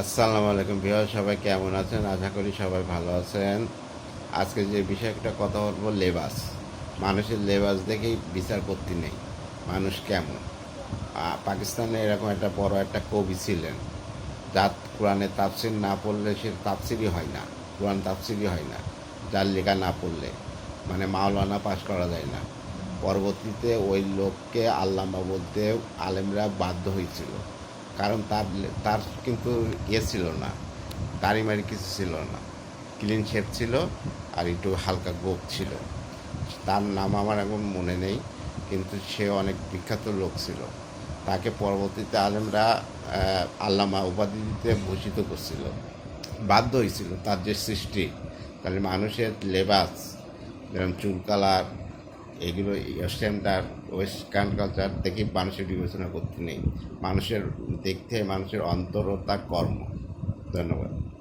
আসসালামু আলাইকুম বিহার সবাই কেমন আছেন? আশা করি সবাই ভালো আছেন। আজকে যে বিষয়টা কথা বলব, লেবাস। মানুষের লেবাস দেখেই বিচার করতে নেই। মানুষ কেমন? পাকিস্তানে এরকম একটা বড় একটা কবি ছিলেন। যার কোরআনে তাফসির না পড়লে সে তাফসিরই হয় না। কোরআন তাফসিরই হয় না, যার লেখা না পড়লে। মানে মাওলানা পাশ করা যায় না। পরবর্তীতে ওই লোককে আল্লামা বলতে আলেমরা বাধ্য হয়েছিল। কারণ তার তার কিন্তু ইয়ে ছিল না, দাড়ি মারি কিছু ছিল না। ক্লিন শেপ ছিল আর একটু হালকা গোপ ছিল। তার নাম আমার এখন মনে নেই, কিন্তু সে অনেক বিখ্যাত লোক ছিল। তাকে পরবর্তীতে আলেমরা আল্লামা উপাধি দিতে ভূষিত করছিল। বাধ্য হয়েছিল তার যে সৃষ্টি। তাহলে মানুষের লেবাস যেরকম চুল কালার এগুলো স্ট্যান্ডার্ড ওয়েস্টার্ন কালচার থেকে মানুষের বিবেচনা করতে নেই। মানুষের দেখতে, মানুষের অন্তর তার কর্ম। ধন্যবাদ।